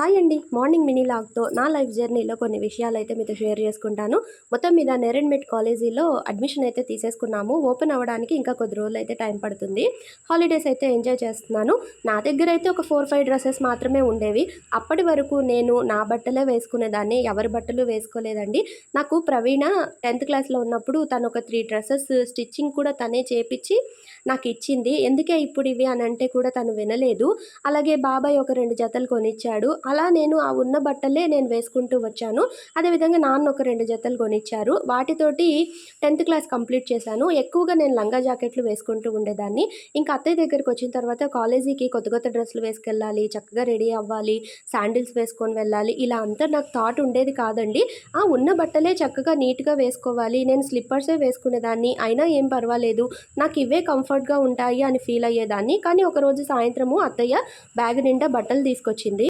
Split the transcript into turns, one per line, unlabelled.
Hi అండి. Morning mini లాగ్తో నా life జర్నీలో కొన్ని విషయాలు అయితే మీతో షేర్ చేసుకుంటాను. మొత్తం మీద నెరెన్మెట్ కాలేజీలో అడ్మిషన్ అయితే తీసేసుకున్నాము. ఓపెన్ అవ్వడానికి ఇంకా కొద్ది రోజులు అయితే టైం పడుతుంది. హాలిడేస్ అయితే ఎంజాయ్ చేస్తున్నాను. నా దగ్గర అయితే ఒక ఫోర్ ఫైవ్ డ్రెస్సెస్ మాత్రమే ఉండేవి. అప్పటి వరకు నేను నా బట్టలే వేసుకునేదాన్ని. ఎవరి బట్టలు వేసుకోలేదండి. నాకు ప్రవీణ టెన్త్ క్లాస్లో ఉన్నప్పుడు తను ఒక త్రీ డ్రెస్సెస్ స్టిచ్చింగ్ కూడా తనే చేపించి నాకు ఇచ్చింది. ఎందుకే ఇప్పుడు ఇవి అని అంటే కూడా తను వినలేదు. అలాగే బాబాయ్ ఒక రెండు జతలు కొనిచ్చాడు. అలా నేను ఆ ఉన్న బట్టలే నేను వేసుకుంటూ వచ్చాను. అదేవిధంగా నాన్న ఒక రెండు జతలు కొనిచ్చారు. వాటితోటి టెన్త్ క్లాస్ కంప్లీట్ చేశాను. ఎక్కువగా నేను లంగా జాకెట్లు వేసుకుంటూ ఉండేదాన్ని. ఇంకా అత్తయ్య దగ్గరికి వచ్చిన తర్వాత కాలేజీకి కొత్త కొత్త డ్రెస్సులు వేసుకెళ్ళాలి చక్కగా రెడీ అవ్వాలి శాండిల్స్ వేసుకొని వెళ్ళాలి. ఇలా అంతా నాకు థాట్ ఉండేది కాదండి. ఆ ఉన్న బట్టలే చక్కగా నీట్గా వేసుకోవాలి. నేను స్లిప్పర్సే వేసుకునేదాన్ని. అయినా ఏం పర్వాలేదు. నాకు ఇవే కంఫర్ట్గా ఉంటాయి అని ఫీల్ అయ్యేదాన్ని. కానీ ఒకరోజు సాయంత్రము అత్తయ్య బ్యాగ్ నిండా బట్టలు తీసుకొచ్చింది.